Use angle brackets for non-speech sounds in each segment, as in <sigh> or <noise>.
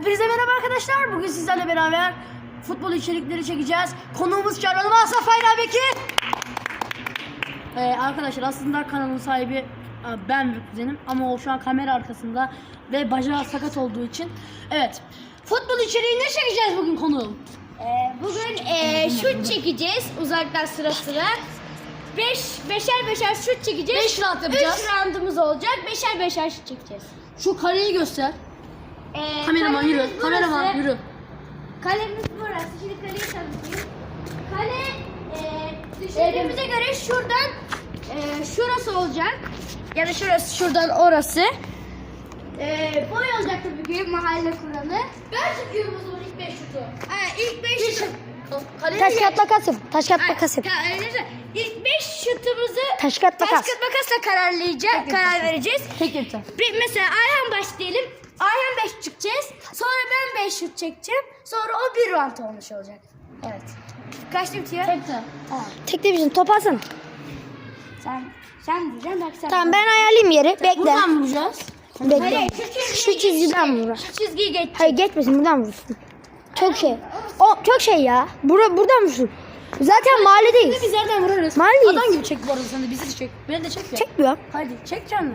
Hepinize merhaba arkadaşlar. Bugün sizlerle beraber futbol içerikleri çekeceğiz. Konuğumuz Canan Asaf Hayra Bekir. Ee, arkadaşlar aslında kanalın sahibi e, ben ve kuzenim ama o şu an kamera arkasında ve bacağı sakat olduğu için. Evet. Futbol içeriği ne çekeceğiz bugün konuğum? Ee, bugün ee, şut çekeceğiz uzaktan sıra sıra. Beş, beşer beşer şut çekeceğiz. Beş round yapacağız. Üç roundumuz olacak. Beşer beşer şut çekeceğiz. Şu kareyi göster. Ee, Kameraman yürü. Kameraman burası. yürü. Kalemiz burası. Şimdi kaleyi tanıtayım. Kale ee, düşündüğümüze göre şuradan ee, şurası olacak. Ya da şurası şuradan orası. Ee, boy olacak tabii ki mahalle kuralı. Ben çekiyorum o zaman ilk beş şutu. Ha, ilk beş şut. Kareyi Taş kağıt makas yap. Taş kağıt makas yap. ta- öyleyse İlk 5 şutumuzu Taş kağıt taş makas. makasla kararlayacağız, karar vereceğiz. Bir, mesela Ayhan başlayalım. Ayhan 5 çıkacağız. Sonra ben 5 şut çekeceğim. Sonra o bir round olmuş olacak. Evet. Kaçta bitiyor? Tek de. Tek de bizim top alsana. Sen sen diyeceksin bak sen. Tamam ben ayarlayayım yeri. Bekle. Buradan mı vuracağız? Bekle. Hayır, şu çizgiyi Şu çizgiden vur. Şu çizgiyi geç. Hayır geçmesin buradan vursun. Çok şey. O çok şey ya. Bura, buradan vursun. Zaten mahalledeyiz. Biz yerden vurarız. Mahalleyiz. Adam gibi çek bu arada sen de bizi de çek. Beni de çek ya. Çekmiyor. Hadi çek canım.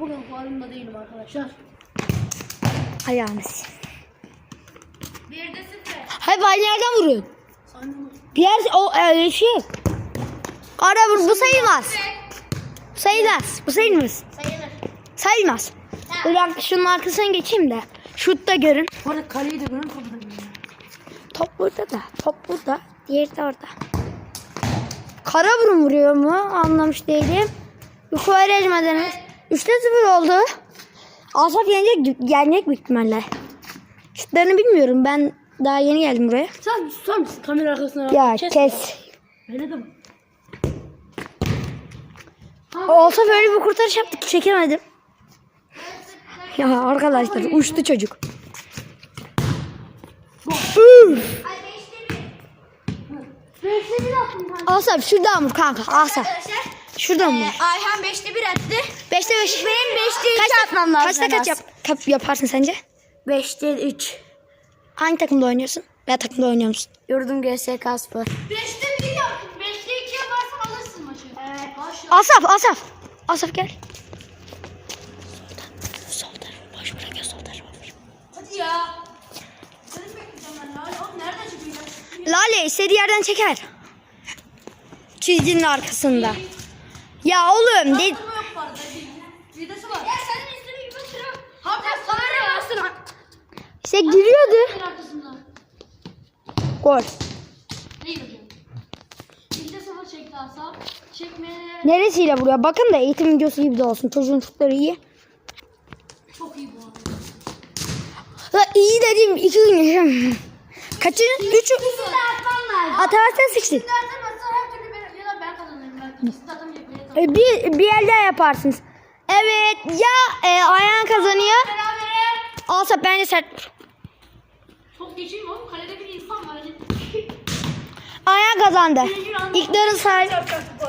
Bugün halimde değilim arkadaşlar. Ayağımız. Bir de sıfır. Hayır aynı yerden vurun. Sen de vur. Bir yer o öyle şey. Ara vur bu sayılmaz. Bu sayılmaz. Bu sayılmaz. Sayılır. Sayılmaz. Dur bak şunun arkasına geçeyim de. Şut da görün. Bu arada kaleyi de görün topu da görün. Top burada da. Top burada. Diğeri de orada. Kara burun vuruyor mu? Anlamış değilim. Yukarı geçmediniz. 3'te 0 oldu. Asaf yenecek, yenecek büyük ihtimalle. Şutlarını bilmiyorum. Ben daha yeni geldim buraya. Sen susar mısın kamera arkasına? Ya kes. Öyle de mi? Olsa böyle bir kurtarış yaptık. Çekemedim. Ya arkadaşlar uçtu çocuk. Üf. Beşte bir attım kanka. Asaf şuradan vur kanka. Asaf. Arkadaşlar. Şuradan vur. e, Ayhan 5'te 1 attı. 5'te 5. Benim 5'te 2 Kaçta, atmam lazım. kaçta kaç yap, kap- yaparsın sence? 5'te 3. Hangi takımda oynuyorsun? Veya takımda oynuyor musun? Yurdum GSK Spor. 5'te 1 yaptım. 5'te 2 yaparsan alırsın maçı. Evet. Baş yap. Asaf, Asaf. Asaf gel. Sol tarafı boş bırak ya sol tarafı. Hadi ya. Seni bekleyeceğim ben Lale. Oğlum nereden çıkıyor? Lale istediği yerden çeker. Çizginin arkasında. Ya oğlum de Vidası var. Ya senin üstüne gibi sıra. Hatta sana bastın. işte giriyordu. Gol. Ne Neresiyle vuruyor? Bakın da eğitim videosu gibi de olsun. Çocuğun şutları iyi. çok iyi bu arada. La iyi dediğim iki gün yaşam. Kaçın? Üçü. Atamazsan sıçtın. Nereden atsa her türlü ben, ya da ben kazanırım. Ben ikisini atamayacak. beni atamam. E, Bir, bir el daha yaparsınız. Evet ya e, Ayhan kazanıyor. Berabere. Asaf bence sert vur. Çok geçeyim oğlum. Kalede bir insan var. Ayhan kazandı. İlk turun sahibi.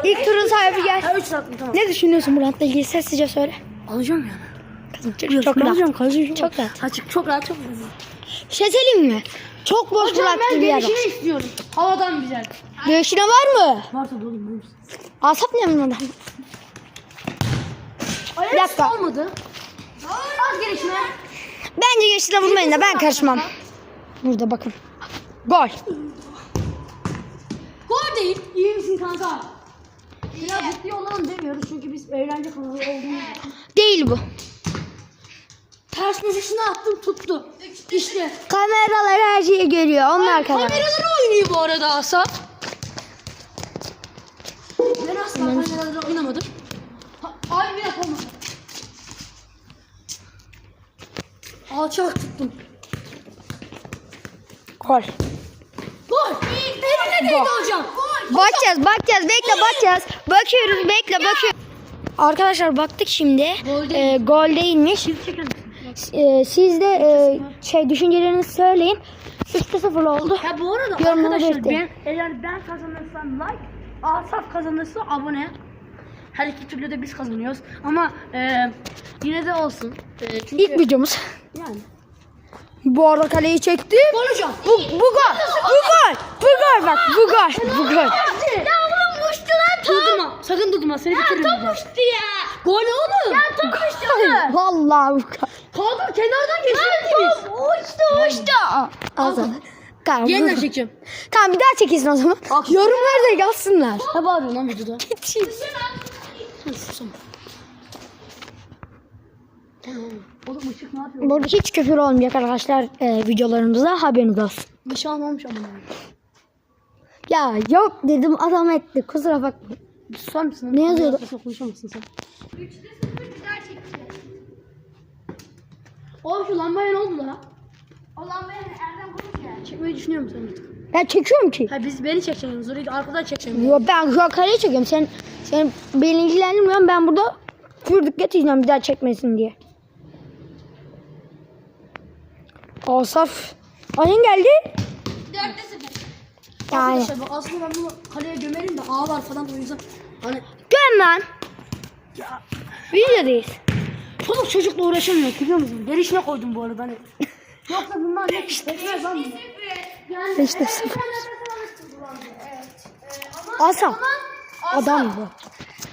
İlk turun sahibi gel. Ha 3 attım tamam. Ne düşünüyorsun bu rantla ilgili sessizce söyle. Alacağım yani. Çok, çok rahat. Çok rahat. Açık çok rahat çok hızlı. Şey söyleyeyim mi? Çok boş Hocam bıraktı ben bir yer. gelişini istiyorum. Havadan güzel. Göğsüne var mı? Var tabii oğlum. Asap ne? Ayağım Bir dakika. olmadı. Az gelişine. Bence göğsüne vurmayın da ben karışmam. Burada bakın. Gol. Gol değil. İyi misin kanka? Biraz ciddi olalım demiyoruz çünkü biz eğlence kanalı olduğumuz için. Değil bu. Ters köşesine attım tuttu. İşte. Kameralar her şeyi görüyor. Onlar kadar. Kameraları oynuyor bu arada Asaf. Kameraları oynamadım. Ha, abi bir dakika olmadı. Alçak tuttum. Gol. Gol. Eline değdi hocam. Gol. Bakacağız, bakacağız. Bekle, bakacağız. Bakıyoruz, bekle, bakıyoruz. Arkadaşlar baktık şimdi. Gol değil. Ee, gol değilmiş. Ee, siz de e, şey düşüncelerinizi söyleyin. 3'te 0 oldu. Ya bu arada Yorumları arkadaşlar ben eğer ben kazanırsam like, Asaf kazanırsa abone. Her iki türlü de biz kazanıyoruz. Ama e, yine de olsun. E, çünkü İlk videomuz. yani. Bu arada kaleyi çekti. Konuşacağım. Bu, bu gol. Bu gol. Bu gol bak. Bu gol. Bu gol. Ya oğlum uçtu lan top. Durdurma. Sakın durdurma. Seni bitiririm. Top ben. uçtu ya. Gol oğlum? Ya top uçtu oğlum. Vallahi bu gol. Kaldır kenardan geçirdiniz. Top uçtu uçtu. Sana. Tamam. Yeniden çekeceğim. Tamam bir daha çekilsin o zaman. Yorumlarda yazsınlar. Ne bağırıyorsun lan videoda? <laughs> Susam. Oğlum ışık ne yapıyor? Burada hiç küfür olmayacak arkadaşlar e, videolarımızda haberiniz olsun. Bir şey almamış ama. Ya yok dedim adam etti kusura bakma. Susar mısın? Ne yazıyordu? Konuşamazsın sen. Üçte sıfır bir daha çekeceğiz. Oğlum şu lambaya ne oldu la? O lambayı Erdem konuş ya. Çekmeyi düşünüyor musun artık? Ben çekiyorum ki. Ha biz beni çekeceksiniz. Orayı arkadan çekeceğim. Yo, ben kaleyi çekiyorum. Sen, sen beni ilgilendirmiyorsun. Ben burada kürdük getireceğim bir daha çekmesin diye. Asaf. Ayın geldi. Dörtte sıfır. Yani. Arkadaşlar bak aslında ben bunu kaleye gömerim de ağlar falan da o yüzden. Hani Göm lan. Videodayız. çoluk çocukla uğraşamıyor biliyor musun? Gelişine koydum bu arada hani. Yoksa bunlar ne pekmez lan. Yani İşte sıfır. Evet. Ee, ama Asaf. Adam bu.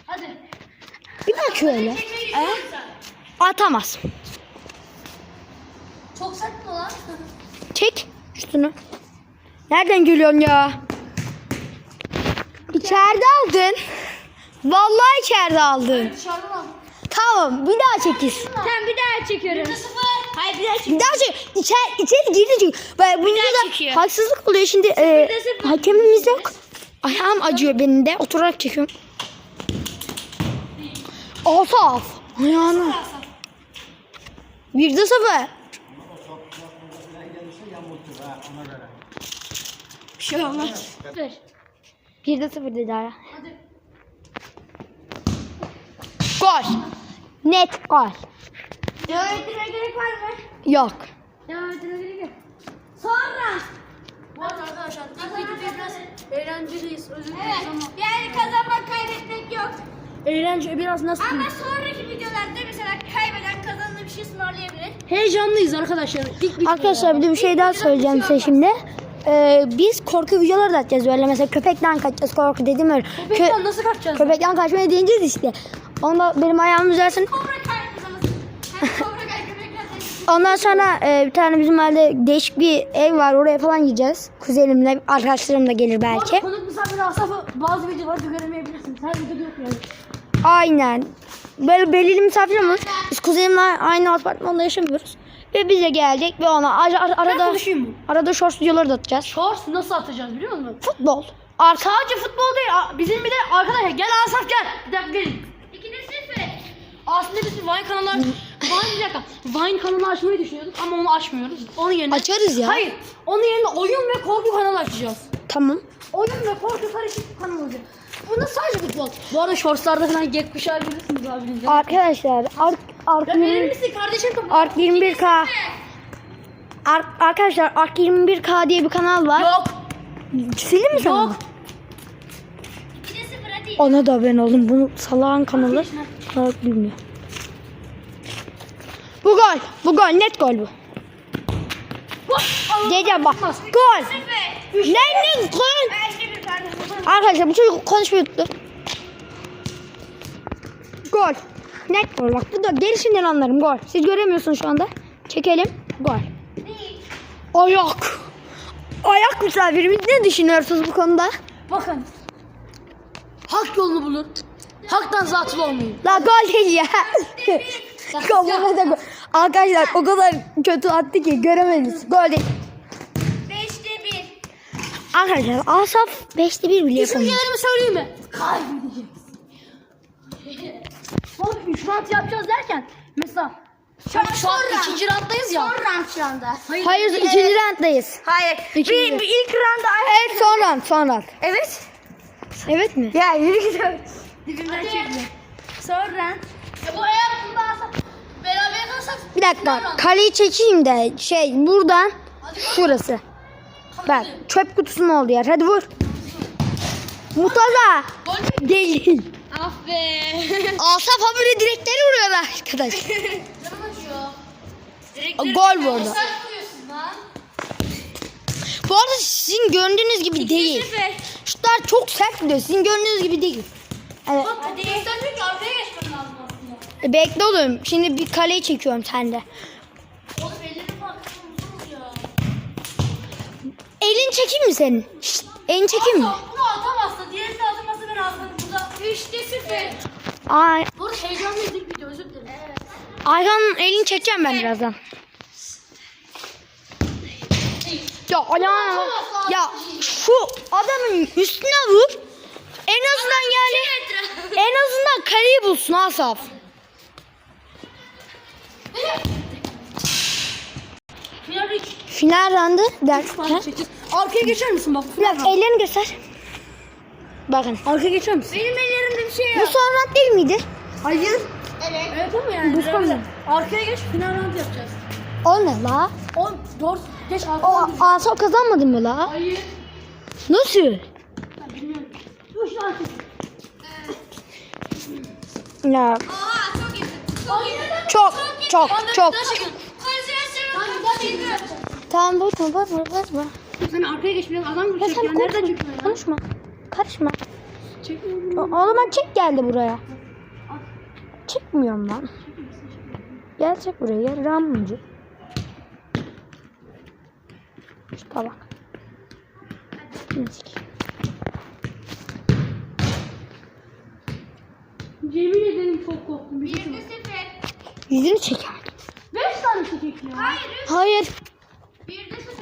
hadi. Bir bak şöyle. Düşünüyorsan. Atamaz. Çok sert mi lan? Çek üstünü. Nereden geliyorsun ya? İçeride aldın. Vallahi içeride aldın. Dışarıdan al. Tamam bir daha çekiz. Tamam bir daha çekiyorum. Sıfır. Hayır bir daha çek. Bir daha çek. İçer, içeri girdi çünkü. Ve bunda da haksızlık oluyor. Şimdi e, hakemimiz yok. Ayağım acıyor benim de. Oturarak çekiyorum. Asaf. Ayağını. Bir de sıfır. Bir şey olmaz. Sıfır. Bir de sıfır dedi ara. Hadi. Gol. Net gol. Devam ettirmeye gerek var mı? Yok. Devam ettirmeye gerek yok. Sonra. Bu arada arkadaşlar ilk videoda biraz eğlenceliyiz. Özür dileriz Evet. ama. Yani kazanmak kaybetmek yok. Eğlence biraz nasıl Ama diyeyim? sonraki videolarda mesela kaybeden kazandığı bir şey ısmarlayabilir. Heyecanlıyız arkadaşlar. İlk bir Arkadaşlar bir de bir şey daha söyleyeceğim size şimdi. Ee, biz korku videoları da atacağız böyle mesela köpekten kaçacağız korku dedim öyle. Kö- Köpekten nasıl kaçacağız? köpekten kaçmaya deneyeceğiz işte. Onda benim ayağım düzelsin. Kobra Ondan sonra e, bir tane bizim mahallede değişik bir ev var oraya falan gideceğiz. Kuzenimle arkadaşlarım da gelir Bu arada belki. konuk misafiri Asaf'ı bazı videolarda göremeyebilirsiniz. Her videoda yok yani. Aynen. Böyle belirli misafir olur. Biz kuzenimle aynı apartmanda yaşamıyoruz. Ve bize gelecek ve ona ar- ar- Ben arada konuşayım mı? arada shorts videoları da atacağız. Shorts nasıl atacağız biliyor musun? Futbol. Arka sadece futbol değil. a- Bizim bir de arkadaşlar gel Asaf gel. Bir dakika gelin. İkide sıfır. Aslında biz Vine kanalı aç... Vine bir dakika. Vine kanalı açmayı düşünüyorduk ama onu açmıyoruz. Onun yerine... Açarız ya. Hayır. Onun yerine oyun ve korku kanalı açacağız. Tamam. Oyun ve korku karışık bir kanal olacak. Bunda sadece futbol. Bu arada shortslarda falan gek kuşağı görürsünüz abinizden. Arkadaşlar Ark Ark Ya verir 20 misin kardeşim? Ark 21K Ark, arkadaşlar Ark 21K diye bir kanal var. Yok. Silin mi sana? Yok. İkide sıfır hadi. Ona da ben oldum. Bunu salağın kanalı. Salak bilmiyor. Bu gol. Bu gol. Net gol bu. Diyeceğim bak. Gol. Ne ne gol? Arkadaşlar bu çocuk konuşmayı unuttu. Gol. Net gol. Bak bu da gelişinden anlarım. Gol. Siz göremiyorsunuz şu anda. Çekelim. Gol. Ayak. Ayak misafirimiz ne düşünüyorsunuz bu konuda? Bakın. Hak yolunu bulun. Haktan zatıl olmayın. La gol değil ya. Kafama da gol. Arkadaşlar o kadar kötü attı ki göremediniz. Gol değil. Beşte bir. Arkadaşlar Asaf 5'te 1 bile yapamıyor. Düşüncelerimi söyleyeyim mi? Kaybedeceğiz. Oğlum 3 rant yapacağız derken mesela şu an, şu an Sonra. ikinci ranttayız ya. Son round şu anda. Hayır. Hayır ikinci rounddayız. Hayır. İkinci. Bir, bir ilk roundda Evet son round son round. Evet. Evet mi? Ya yürü git abi. Dibimden çekme. Sonra. Ya bu eğer bunda alsak beraber kalsak Bir dakika kaleyi çekeyim de şey buradan şurası. Bak çöp kutusu mu oldu yer? Hadi vur. Mutaza. Değil. Ah be. Asaf habire direkleri vuruyor arkadaş. <laughs> Gol bu arada. Bu arada sizin gördüğünüz gibi değil. Şutlar çok sert gidiyor. Sizin gördüğünüz gibi değil. Evet. Hadi. Sen diyor ki arkaya geçmen lazım aslında. E, Bekle oğlum. Şimdi bir kaleyi çekiyorum sende. Oğlum ellerim ya. Elin çekeyim mi senin? Şşt, elin çekeyim mi? Bunu atamazsa, diğerini atamazsa ben atmadım burada. 3'te 0. Ay, Bu arada heyecanlıydık video özür dilerim. Ayhan'ın elini çekeceğim ben birazdan. Ya ayağım. Ya şu adamın üstüne vur. En azından yani en azından kaleyi bulsun Asaf. Final 3. Final randı derken. Arkaya geçer misin bak? Bir dakika ellerini göster. Bakın. Arkaya geçer misin? Benim ellerimde bir şey Bu yok. son round değil miydi? Hayır. Evet. Evet ama yani. Bu son. Arkaya geç final round yapacağız. O ne la? O doğru geç O arkadan. Asaf kazanmadı mı la? Hayır. Nasıl? Ben bilmiyorum. Dur şu arkaya. Ya Oha çok iyi. Çok iyi. Çok çok çok. Tamam bakma bakma bakma. Sen arkaya geç biraz adam vuracak ya. Nereden konuşma. çıkıyor ya? Konuşma. Karışma. Çekmiyorum. O, zaman çek geldi buraya. Çıkmıyorum lan. Gel çek buraya gel. Ramcı. Şu tabak. Neyse. Yemin ederim çok korktum. Bir şey 1'de 0. Yüzünü çeker. Beş tane çekek ya. Hayır 3. Hayır. 1'de 0.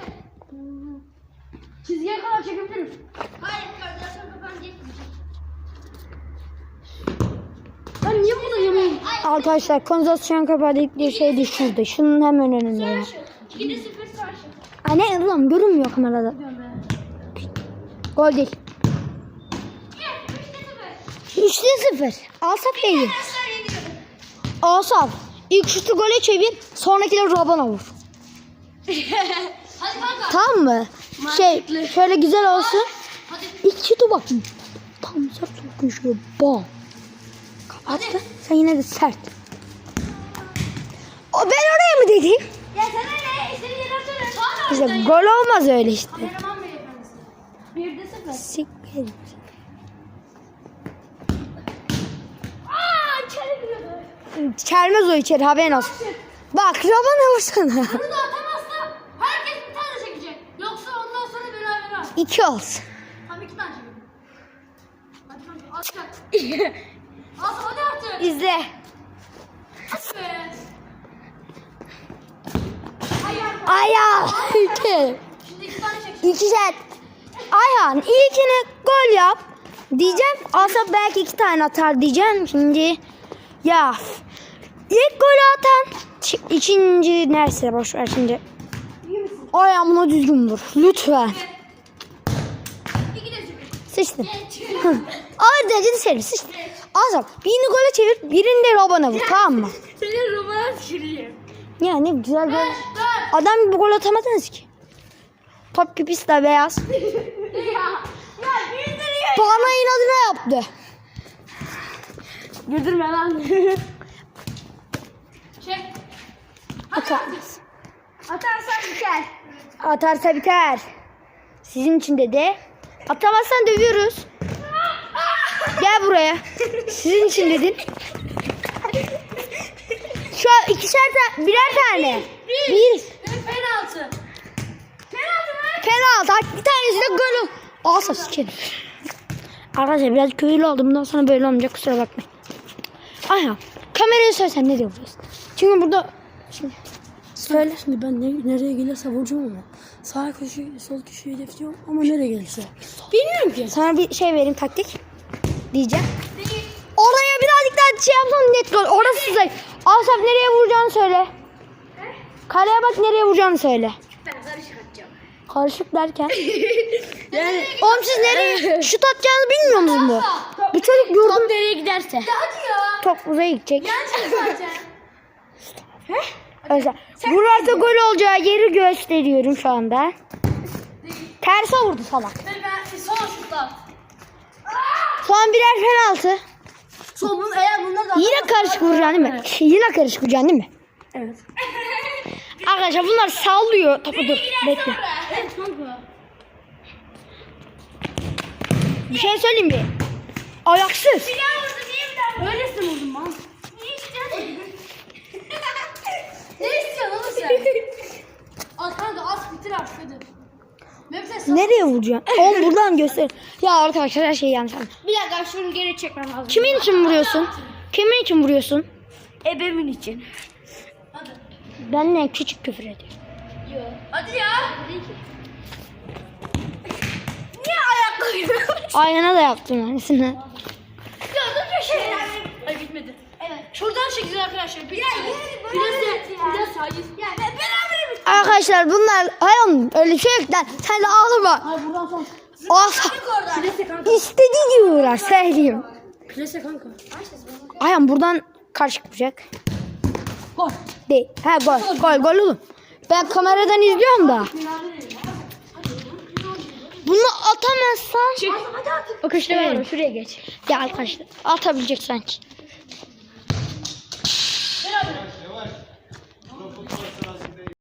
Çizgiye kadar çekebilir misin? Hayır konsantrasyon kapandı yetmeyecek. Ben niye burada yemeğim? Arkadaşlar konsantrasyon kapağı dedikleri şey de şurada. Şunun hemen önünde. Şu. 2'de 0 karşı. Anne ulan görünmüyor kamerada. Gol değil. Yes 3'de 0. 3'te 0. Asaf değil. Asaf. İlk şutu gole çevir. Sonrakileri Rabana vur. Hadi kanka. Tamam mı? Şey şöyle güzel olsun. Hadi. İlk şutu bak. Tam sert sokun şöyle bam. Kapattı. Sen yine de sert. O ben oraya mı dedim? Ya sana ne? İstediğin yere. Sonra İşte gol olmaz öyle işte. Kameraman beyefendisi. 1'de 0. Siktir. Aaa içeri Çelmez o içeri haberin olsun. Bak Rabana vursana. Bunu da atamazsa herkes bir tane çekecek. Yoksa ondan sonra beraber al. İki olsun. Tam iki tane çekelim. Hadi at çak. At hadi artık. İzle. At be. <laughs> İki. Şimdi iki tane çek. İki set. Ayhan ilkini gol yap. Diyeceğim Asaf belki iki tane atar diyeceğim. Şimdi ya ilk golü atan ikinci neyse boş ver şimdi. Ayağımına düzgün vur. Lütfen. Geç. Ağır derecede seni sıçtın. Asaf birini gole çevir birini de robana vur tamam mı? Seni romana düşüreyim. Ya ne güzel gol. Adam bir gol atamadınız ki. Top pipisi de beyaz. <laughs> Bana inadına yaptı. Güldürme lan. <laughs> Çek. Atamaz. Atarsan biter. Atarsa biter. Sizin için dedi. Atamazsan dövüyoruz. Gel buraya. Sizin için dedin. Şu an ikişer tane, birer tane. Bir. Penaltı. Penaltı mı? Penaltı. Bir tanesi de gol. ol- Asa sikerim. Arkadaşlar biraz köylü oldum. Bundan sonra böyle olmayacak. Kusura bakmayın. Ayhan. Kamerayı söylesen ne diyoruz? Çünkü burada şimdi söyle. Şimdi ben ne, nereye gelirse vuracağım ama. Sağ köşeyi, sol köşeyi hedefliyorum ama nereye gelirse. Bilmiyorum ki. Sana bir şey vereyim taktik. Diyeceğim. Oraya birazcık daha şey yapsam net gol. Orası zayıf. Asaf nereye vuracağını söyle. Kaleye bak nereye vuracağını söyle. Ben karışık atacağım. Karışık derken. <laughs> Yani Oğlum siz nereye şut atacağınızı bilmiyor musunuz bu? Bu çocuk yurdum. nereye giderse. Hadi ya. Çok uzaya gidecek. Yanacak Arkadaşlar vurarsa gol olacağı yeri gösteriyorum şu anda. Terse vurdu salak. Son birer penaltı. Son bunu eğer bunlar da Yine karışık vuracaksın değil mi? Yine karışık vuracaksın değil mi? Evet. <laughs> Arkadaşlar bunlar sallıyor. Topu dur. Bekle. Bir şey söyleyeyim mi? Ayaksız. Öylesin oğlum lan. Ne istiyorsun oğlum sen? <laughs> Al kanka az bitir artık hadi. Mehmet sen sal- Nereye vuracaksın? <laughs> Oğlum buradan göster. Ya arkadaşlar her şey yanlış. anladım. Bir dakika şunu geri çekmem lazım. Kimin için vuruyorsun? Kimin için vuruyorsun? Ebemin için. Hadi. Benle küçük küfür ediyor. Hadi ya. Niye ayak koyuyorsun? Ayağına da yaptım aynısını. Ya dur köşeye. Ay bitmedi. Şuradan çekeceğiz arkadaşlar. Bir Ya Biraz ya. biraz hayır. Ya ben beraber Arkadaşlar bunlar hayır öyle şey yok lan. Sen de ağlama. Hayır buradan son. Oradan. Plase kanka. İstediği gibi uğraş söyleyeyim. Plase kanka. Ayağım buradan karşı çıkacak. Gol. Değil. Ha gol. Gol gol oğlum. Ben kameradan izliyorum da. Bunu atamazsan. Çık. O köşede var. Şuraya geç. Ya arkadaşlar atabilecek sanki.